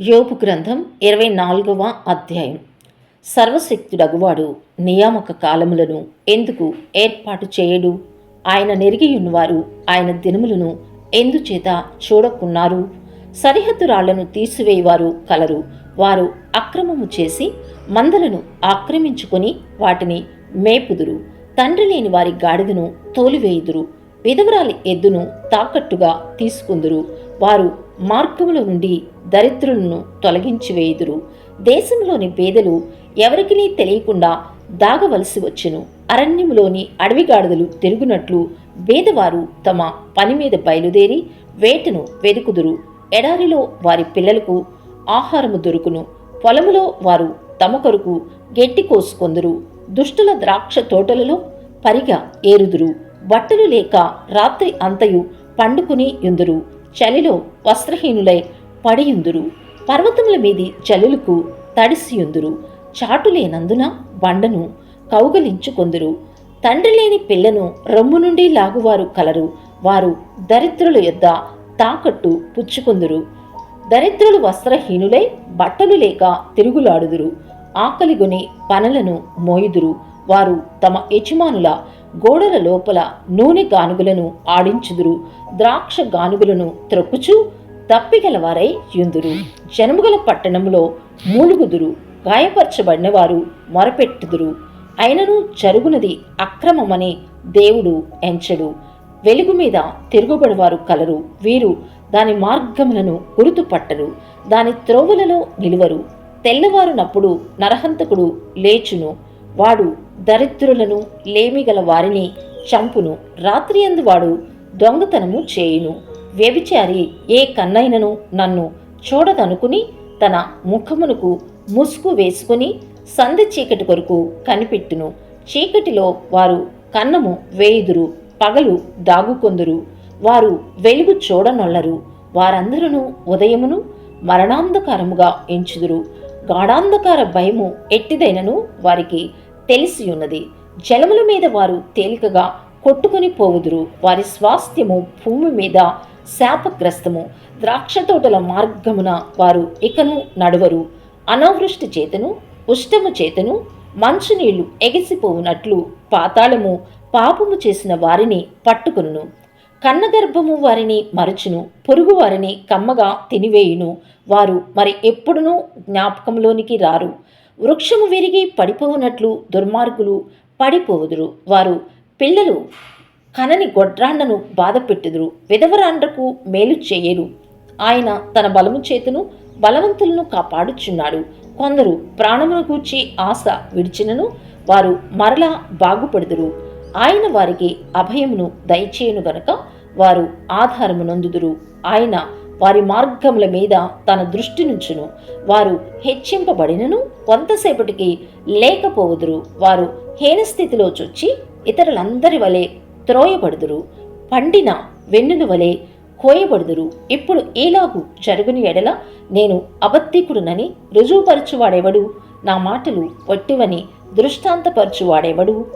యోపు గ్రంథం ఇరవై నాలుగవ అధ్యాయం. సర్వశక్తుడగువాడు నియామక కాలములను ఎందుకు ఏర్పాటు చేయడు? ఆయన నెరిగియున్నవారు ఆయన దినములను ఎందుచేత చూడకున్నారు? సరిహద్దు రాళ్ళను తీసివేయవారు కలరు. వారు అక్రమము చేసి మందలను ఆక్రమించుకొని వాటిని మేపుదురు. తండ్రి లేని వారి గాడిదను తోలివేయుదురు. విధవరాలి ఎద్దును తాకట్టుగా తీసుకుందురు. వారు మార్గముల నుండి దరిద్రులను తొలగించి వేయుదురు. దేశంలోని పేదలు ఎవరికినీ తెలియకుండా దాగవలసి వచ్చును. అరణ్యములోని అడవిగాడిదలు తిరుగునట్లు పేదవారు తమ పని మీద బయలుదేరి వేటను వెదుకుదురు. ఎడారిలో వారి పిల్లలకు ఆహారము దొరుకును. పొలములో వారు తమ కొరకు గెట్టి కోసుకొందురు. దుష్టుల ద్రాక్ష తోటలలో పరిగా ఏరుదురు. బట్టలు లేక రాత్రి అంతయు పండుకుని యుందురు. చలిలో వస్త్రహీనులై పడియుందురు. పర్వతముల మీది చలులకు తడిసియుందురు. చాటు లేనందున బండను కౌగలించుకొందురు. తండ్రి లేని పిల్లను రొమ్ము నుండి లాగువారు కలరు. వారు దరిద్రుల యొద్ద తాకట్టు పుచ్చుకొందురు. దరిద్రులు వస్త్రహీనులై బట్టలు లేక తిరుగులాడుదురు. ఆకలిగొని పనులను మోయుదురు. వారు తమ యజమానుల గోడల లోపల నూనె గానుగులను ఆడించుదురు ద్రాక్ష గానుగులను త్రొక్కుచు తప్పిగలవారై యుందురు. జనముగల పట్టణములో మూలుగుదురు గాయపరచబడిన వారు మొరపెట్టుదురు. అయినను జరుగునది అక్రమమని దేవుడు ఎంచడు. వెలుగు మీద తిరుగుబడివారు కలరు. వీరు దాని మార్గములను గుర్తుపట్టరు. దాని త్రోవులలో నిలువరు. తెల్లవారునప్పుడు నరహంతకుడు లేచును. వాడు దరిద్రులను లేమిగల వారిని చంపును. రాత్రి అందు వాడు దొంగతనము చేయును. వ్యభిచారి ఏ కన్నైనను నన్ను చూడదనుకుని తన ముఖమునకు ముసుగు వేసుకుని సంధి చీకటి కొరకు కనిపెట్టును. చీకటిలో వారు కన్నము వేయుదురు పగలు దాగుకొందురు. వారు వెలుగు చూడనొల్లరు. వారందరూ ఉదయమును మరణాంధకారముగా ఎంచుదురు. గాఢాంధకార భయము ఎట్టిదైనను వారికి తెలిసి ఉన్నది జలముల మీద వారు తేలికగా కొట్టుకుని పోవుదురు. వారి స్వాస్థ్యము భూమి మీద శాపగ్రస్తము. ద్రాక్ష తోటల మార్గమున వారు ఇకను నడవరు. అనావృష్టి చేతను ఉష్టము చేతను మంచునీళ్ళు ఎగిసిపోవునట్లు పాతాళము పాపము చేసిన వారిని పట్టుకును కన్నగర్భము వారిని మరచును. పొరుగు వారిని కమ్మగా తినివేయును. వారు మరి ఎప్పుడునూ జ్ఞాపకంలోనికి రారు. వృక్షము విరిగి పడిపోవునట్లు దుర్మార్గులు పడిపోవుదురు. వారు పిల్లలు కనని గొడ్రాండను బాధపెట్టుదురు. విధవరాండ్రకు మేలు చేయరు. ఆయన తన బలము చేతును బలవంతులను కాపాడుచున్నాడు. కొందరు ప్రాణమును గూర్చి ఆశ విడిచినను వారు మరలా బాగుపడుదురు. ఆయన వారికి అభయమును దయచేయును గనక వారు ఆధారము నొందుదురు ఆయన వారి మార్గముల మీద తన దృష్టి నుంచును. వారు హెచ్చింపబడినను కొంతసేపటికి లేకపోవుదురు. వారు హీనస్థితిలో చొచ్చి ఇతరులందరి వలె త్రోయబడుదురు. పండిన వెన్నుల వలె కోయబడుదురు. ఇప్పుడు ఈలాగు జరుగుని ఎడల నేను అబద్ధికుడునని రుజువుపరచువాడెవడు? నా మాటలు వట్టివని దృష్టాంతపరచువాడెవడు?